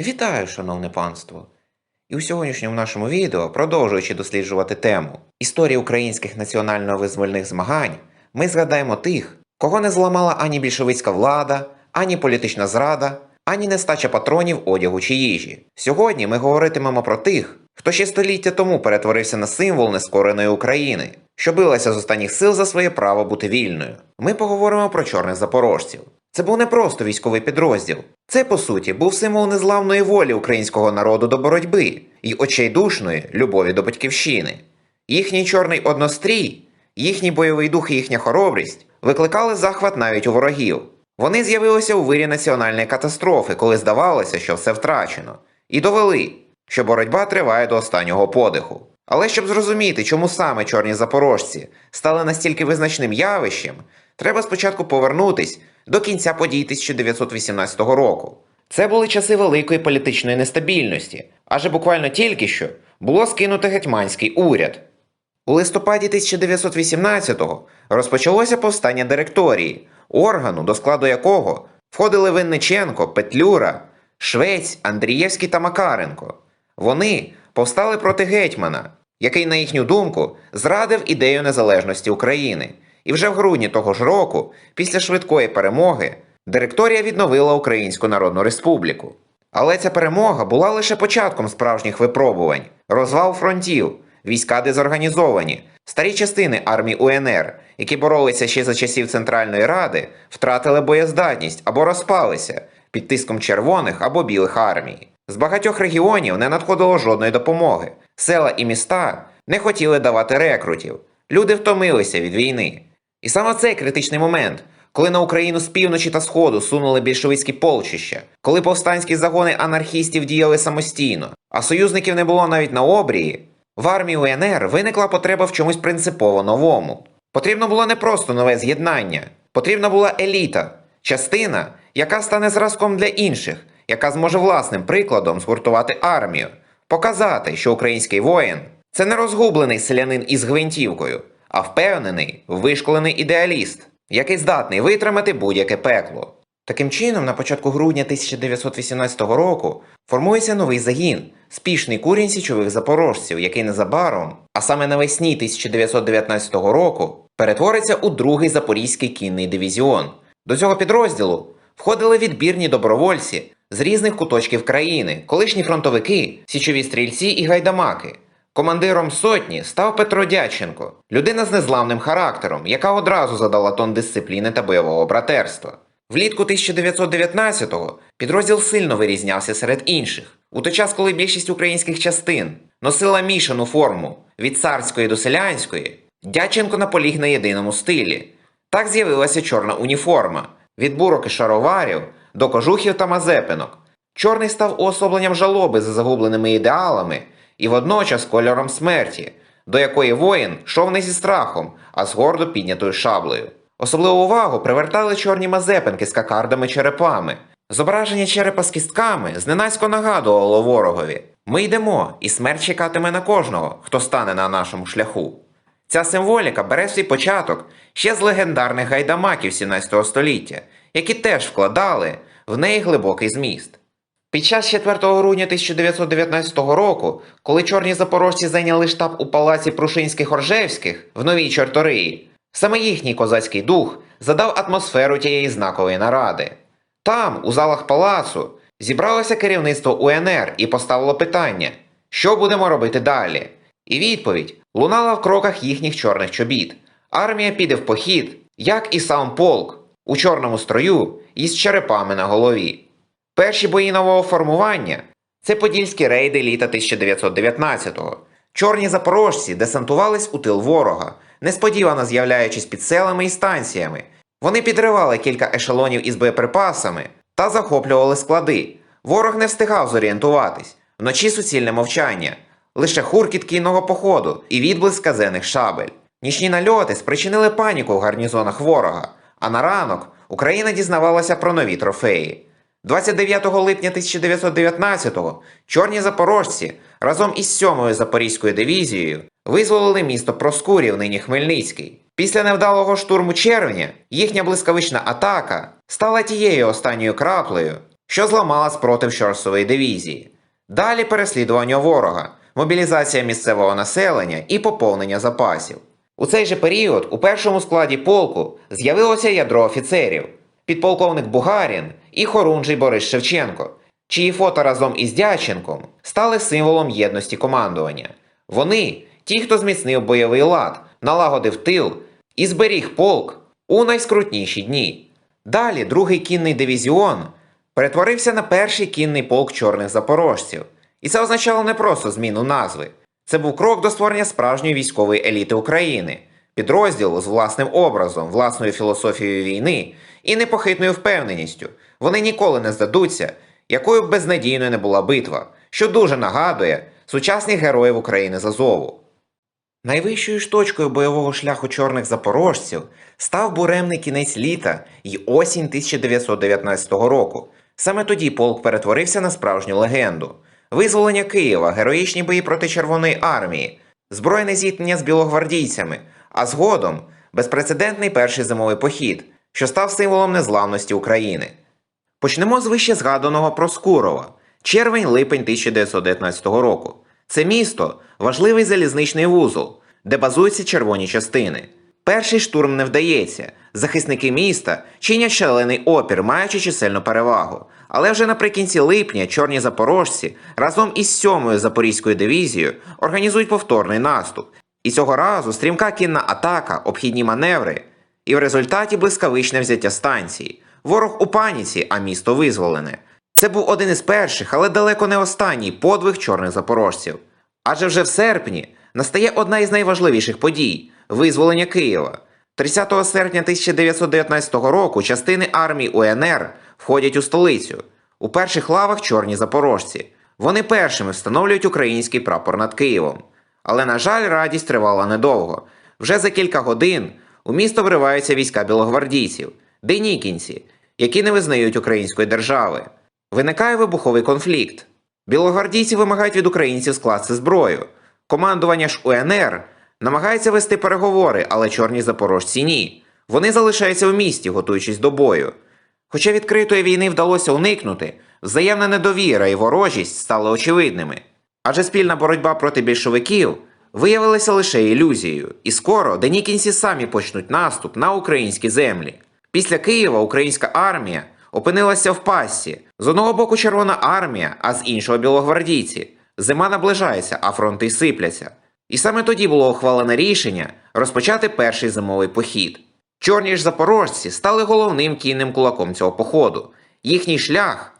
Вітаю, шановне панство! І у сьогоднішньому нашому відео, продовжуючи досліджувати тему історії українських національно-визвольних змагань, ми згадаємо тих, кого не зламала ані більшовицька влада, ані політична зрада, ані нестача патронів, одягу чи їжі. Сьогодні ми говоритимемо про тих, хто ще століття тому перетворився на символ нескореної України, що билася з останніх сил за своє право бути вільною. Ми поговоримо про чорних запорожців. Це був не просто військовий підрозділ. Це, по суті, був символ незламної волі українського народу до боротьби і очайдушної любові до батьківщини. Їхній чорний однострій, їхній бойовий дух і їхня хоробрість викликали захват навіть у ворогів. Вони з'явилися у вирі національної катастрофи, коли здавалося, що все втрачено, і довели, що боротьба триває до останнього подиху. Але щоб зрозуміти, чому саме чорні запорожці стали настільки визначним явищем, треба спочатку повернутись до кінця подій 1918 року. Це були часи великої політичної нестабільності, адже буквально тільки що було скинуто гетьманський уряд. У листопаді 1918-го розпочалося повстання директорії, органу, до складу якого входили Винниченко, Петлюра, Швець, Андрієвський та Макаренко. Вони повстали проти гетьмана, який, на їхню думку, зрадив ідею незалежності України. І вже в грудні того ж року, після швидкої перемоги, директорія відновила Українську Народну Республіку. Але ця перемога була лише початком справжніх випробувань, розвал фронтів, війська дезорганізовані, старі частини армії УНР, які боролися ще за часів Центральної Ради, втратили боєздатність або розпалися під тиском червоних або білих армій. З багатьох регіонів не надходило жодної допомоги. Села і міста не хотіли давати рекрутів. Люди втомилися від війни. І саме цей критичний момент, коли на Україну з півночі та сходу сунули більшовицькі полчища, коли повстанські загони анархістів діяли самостійно, а союзників не було навіть на обрії, в армії УНР виникла потреба в чомусь принципово новому. Потрібно було не просто нове з'єднання, потрібна була еліта, частина, яка стане зразком для інших, яка зможе власним прикладом згуртувати армію, показати, що український воїн це не розгублений селянин із гвинтівкою, а впевнений, вишколений ідеаліст, який здатний витримати будь-яке пекло. Таким чином, на початку грудня 1918 року формується новий загін, спішний курінь січових запорожців, який незабаром, а саме навесні 1919 року, перетвориться у другий запорізький кінний дивізіон. До цього підрозділу входили відбірні добровольці з різних куточків країни, колишні фронтовики, січові стрільці і гайдамаки. Командиром сотні став Петро Дяченко, людина з незламним характером, яка одразу задала тон дисципліни та бойового братерства. Влітку 1919-го підрозділ сильно вирізнявся серед інших, у той час, коли більшість українських частин носила мішану форму від царської до селянської, Дяченко наполіг на єдиному стилі. Так з'явилася чорна уніформа від бурок і шароварів до кожухів та мазепинок. Чорний став уособленням жалоби за загубленими ідеалами і водночас кольором смерті, до якої воїн йшов не зі страхом, а з гордо піднятою шаблею. Особливу увагу привертали чорні мазепинки з кокардами черепами. Зображення черепа з кістками зненацько нагадувало ворогові: ми йдемо, і смерть чекатиме на кожного, хто стане на нашому шляху. Ця символіка бере свій початок ще з легендарних гайдамаків 17 століття, які теж вкладали в неї глибокий зміст. Під час 4 грудня 1919 року, коли чорні запорожці зайняли штаб у палаці Прушинських Оржевських в Новій Чорториї, саме їхній козацький дух задав атмосферу тієї знакової наради. Там, у залах палацу, зібралося керівництво УНР і поставило питання, що будемо робити далі. І відповідь лунала в кроках їхніх чорних чобіт. Армія піде в похід, як і сам полк, у чорному строю і з черепами на голові. Перші бої нового формування це подільські рейди літа 1919-го. Чорні запорожці десантувались у тил ворога, несподівано з'являючись під селами і станціями. Вони підривали кілька ешелонів із боєприпасами та захоплювали склади. Ворог не встигав зорієнтуватись. Вночі суцільне мовчання, лише хуркіт кінного походу і відблиск казених шабель. Нічні нальоти спричинили паніку в гарнізонах ворога, а на ранок Україна дізнавалася про нові трофеї. 29 липня 1919-го чорні запорожці разом із 7-ю Запорізькою дивізією визволили місто Проскурів, нині Хмельницький. Після невдалого штурму червня їхня блискавична атака стала тією останньою краплею, що зламала спротив Щорсової дивізії. Далі переслідування ворога, мобілізація місцевого населення і поповнення запасів. У цей же період у першому складі полку з'явилося ядро офіцерів, підполковник Бугарін і хорунжий Борис Шевченко, чиї фото разом із Дяченком стали символом єдності командування. Вони ті, хто зміцнив бойовий лад, налагодив тил і зберіг полк у найскрутніші дні. Далі другий кінний дивізіон перетворився на перший кінний полк чорних запорожців. І це означало не просто зміну назви. Це був крок до створення справжньої військової еліти України, підрозділу з власним образом, власною філософією війни і непохитною впевненістю. Вони ніколи не здадуться, якою б безнадійною не була битва, що дуже нагадує сучасних героїв України з Азову. Найвищою ж точкою бойового шляху чорних запорожців став буремний кінець літа й осінь 1919 року. Саме тоді полк перетворився на справжню легенду. Визволення Києва, героїчні бої проти Червоної армії, збройне зіткнення з білогвардійцями, а згодом безпрецедентний перший зимовий похід, що став символом незламності України. Почнемо з вище згаданого Проскурова, червень-липень 1919 року. Це місто важливий залізничний вузол, де базуються червоні частини. Перший штурм не вдається. Захисники міста чинять шалений опір, маючи чисельну перевагу. Але вже наприкінці липня чорні запорожці разом із 7-ю Запорізькою дивізією організують повторний наступ. І цього разу стрімка кінна атака, обхідні маневри, і в результаті блискавичне взяття станції. Ворог у паніці, а місто визволене. Це був один із перших, але далеко не останній подвиг чорних запорожців. Адже вже в серпні настає одна із найважливіших подій визволення Києва. 30 серпня 1919 року частини армії УНР входять у столицю. У перших лавах чорні запорожці. Вони першими встановлюють український прапор над Києвом. Але, на жаль, радість тривала недовго. Вже за кілька годин у місто вриваються війська білогвардійців, денікінці, які не визнають української держави. Виникає вибуховий конфлікт. Білогвардійці вимагають від українців скласти зброю. Командування ж УНР намагається вести переговори, але чорні запорожці ні. Вони залишаються в місті, готуючись до бою. Хоча відкритої війни вдалося уникнути, взаємна недовіра і ворожість стали очевидними. Адже спільна боротьба проти більшовиків виявилася лише ілюзією, і скоро денікінці самі почнуть наступ на українські землі. Після Києва українська армія опинилася в пасті. З одного боку Червона армія, а з іншого білогвардійці. Зима наближається, а фронти сипляться. І саме тоді було ухвалене рішення розпочати перший зимовий похід. Чорні ж запорожці стали головним кінним кулаком цього походу. Їхній шлях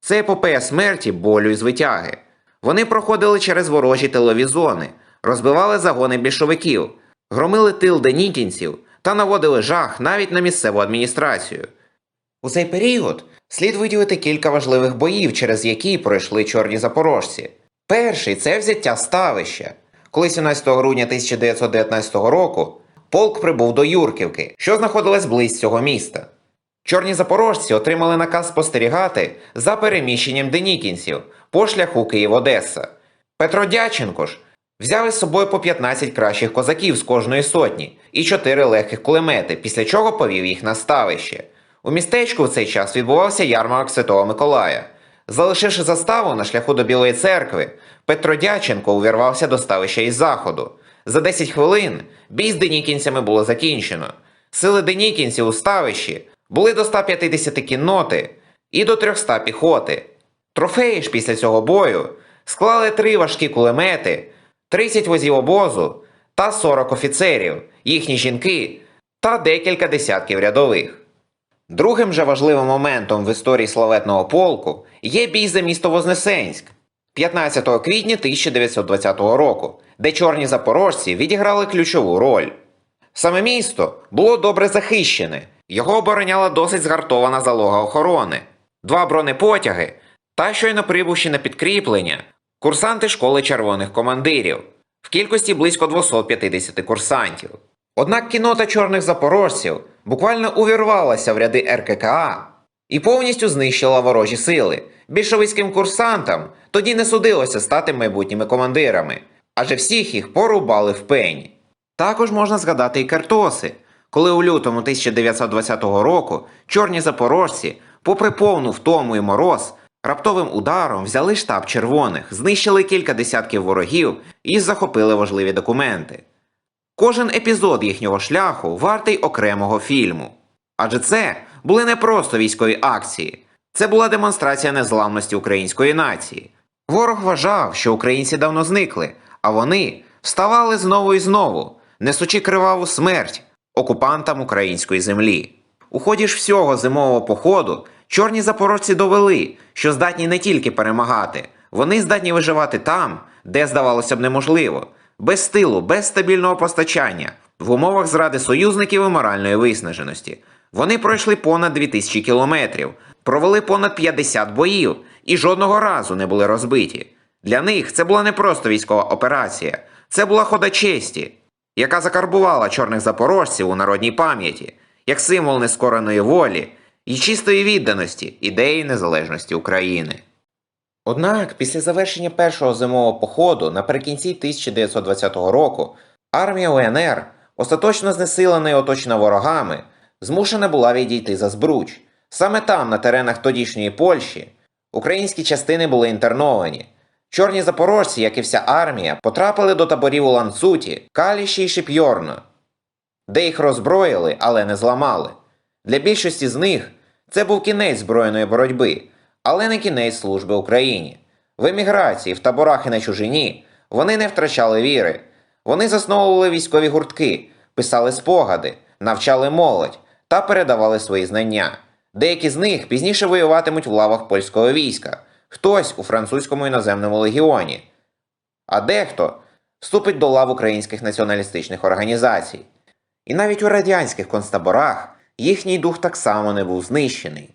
це епопея смерті, болю і звитяги. Вони проходили через ворожі тилові зони, розбивали загони більшовиків, громили тил денікінців та наводили жах навіть на місцеву адміністрацію. У цей період слід виділити кілька важливих боїв, через які пройшли чорні запорожці. Перший це взяття ставища. Коли 17 грудня 1919 року полк прибув до Юрківки, що знаходилась близь цього міста. Чорні запорожці отримали наказ спостерігати за переміщенням денікінців по шляху Київ-Одеса. Петро Дяченко ж взяв із собою по 15 кращих козаків з кожної сотні і 4 легких кулемети, після чого повів їх на ставище. У містечку в цей час відбувався ярмарок Святого Миколая. Залишивши заставу на шляху до Білої церкви, Петро Дяченко увірвався до ставища із заходу. За 10 хвилин бій з денікінцями було закінчено. Сили денікінців у ставищі були до 150 кінноти і до 300 піхоти. Трофеї ж після цього бою склали три важкі кулемети, 30 возів обозу та 40 офіцерів, їхні жінки та декілька десятків рядових. Другим же важливим моментом в історії славетного полку є бій за місто Вознесенськ 15 квітня 1920 року, де чорні запорожці відіграли ключову роль. Саме місто було добре захищене, його обороняла досить згартована залога охорони, два бронепотяги та щойно прибувши на підкріплення курсанти школи червоних командирів в кількості близько 250 курсантів. Однак кінота чорних запорожців буквально увірвалася в ряди РККА і повністю знищила ворожі сили. Більшовицьким курсантам тоді не судилося стати майбутніми командирами, адже всіх їх порубали в пень. Також можна згадати і картоси, коли у лютому 1920 року чорні запорожці попри повну втому і мороз, раптовим ударом взяли штаб червоних, знищили кілька десятків ворогів і захопили важливі документи. Кожен епізод їхнього шляху вартий окремого фільму. Адже це були не просто військові акції, це була демонстрація незламності української нації. Ворог вважав, що українці давно зникли, а вони вставали знову і знову, несучи криваву смерть окупантам української землі. У ході ж всього зимового походу чорні запорожці довели, що здатні не тільки перемагати, вони здатні виживати там, де здавалося б неможливо, без стилу, без стабільного постачання, в умовах зради союзників і моральної виснаженості. Вони пройшли понад 2000 кілометрів, провели понад 50 боїв і жодного разу не були розбиті. Для них це була не просто військова операція, це була хода честі, яка закарбувала чорних запорожців у народній пам'яті, як символ нескореної волі і чистої відданості ідеї незалежності України. Однак, після завершення першого зимового походу наприкінці 1920 року армія УНР, остаточно знесилена і оточена ворогами, змушена була відійти за Збруч. Саме там, на теренах тодішньої Польщі, українські частини були інтерновані. Чорні запорожці, як і вся армія, потрапили до таборів у Ланцуті, Каліші і Шипйорно, де їх роззброїли, але не зламали. Для більшості з них це був кінець збройної боротьби, але не кінець служби Україні. В еміграції, в таборах і на чужині вони не втрачали віри. Вони засновували військові гуртки, писали спогади, навчали молодь та передавали свої знання. Деякі з них пізніше воюватимуть в лавах польського війська, хтось у французькому іноземному легіоні, а дехто вступить до лав українських націоналістичних організацій. І навіть у радянських концтаборах їхній дух так само не був знищений.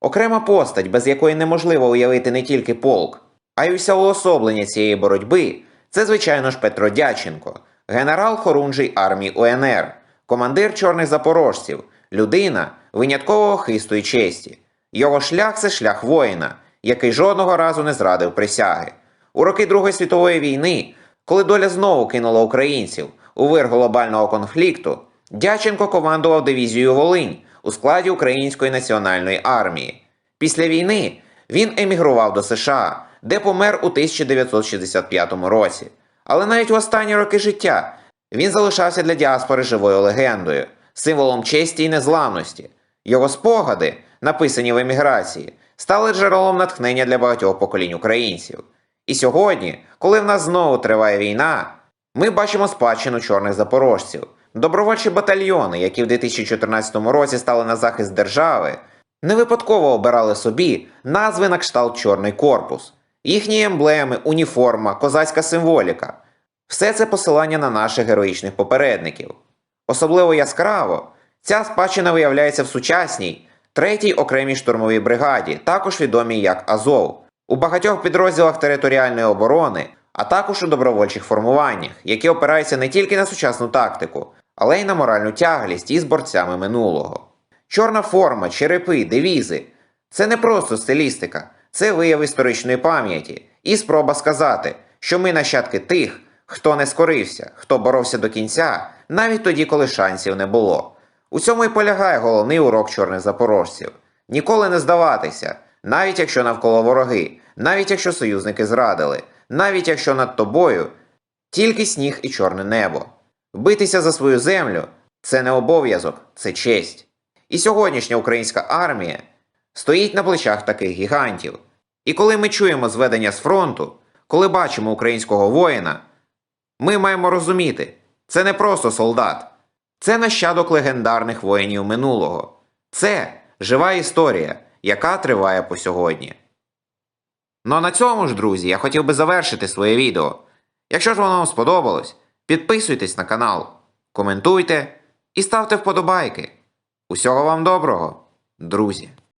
Окрема постать, без якої неможливо уявити не тільки полк, а й уся уособлення цієї боротьби, це, звичайно ж, Петро Дяченко, генерал хорунжий армії УНР, командир чорних запорожців, людина виняткового хисту і честі. Його шлях це шлях воїна, який жодного разу не зрадив присяги. У роки Другої світової війни, коли доля знову кинула українців у вир глобального конфлікту, Дяченко командував дивізією Волинь у складі Української національної армії. Після війни він емігрував до США, де помер у 1965 році. Але навіть в останні роки життя він залишався для діаспори живою легендою, символом честі і незламності. Його спогади, написані в еміграції, стали джерелом натхнення для багатьох поколінь українців. І сьогодні, коли в нас знову триває війна, ми бачимо спадщину чорних запорожців, добровольчі батальйони, які в 2014 році стали на захист держави, не випадково обирали собі назви на кшталт Чорний корпус, їхні емблеми, уніформа, козацька символіка. Все це посилання на наших героїчних попередників. Особливо яскраво ця спадщина виявляється в сучасній третій окремій штурмовій бригаді, також відомій як Азов, у багатьох підрозділах територіальної оборони, а також у добровольчих формуваннях, які опираються не тільки на сучасну тактику, але й на моральну тяглість із борцями минулого. Чорна форма, черепи, девізи це не просто стилістика, це вияв історичної пам'яті і спроба сказати, що ми нащадки тих, хто не скорився, хто боровся до кінця, навіть тоді, коли шансів не було. У цьому і полягає головний урок чорних запорожців: ніколи не здаватися, навіть якщо навколо вороги, навіть якщо союзники зрадили, навіть якщо над тобою тільки сніг і чорне небо. Битися за свою землю це не обов'язок, це честь. І сьогоднішня українська армія стоїть на плечах таких гігантів. І коли ми чуємо зведення з фронту, коли бачимо українського воїна, ми маємо розуміти, це не просто солдат, це нащадок легендарних воїнів минулого. Це жива історія, яка триває по сьогодні. Ну а на цьому ж, друзі, я хотів би завершити своє відео. Якщо ж воно вам сподобалось, підписуйтесь на канал, коментуйте і ставте вподобайки. Усього вам доброго, друзі!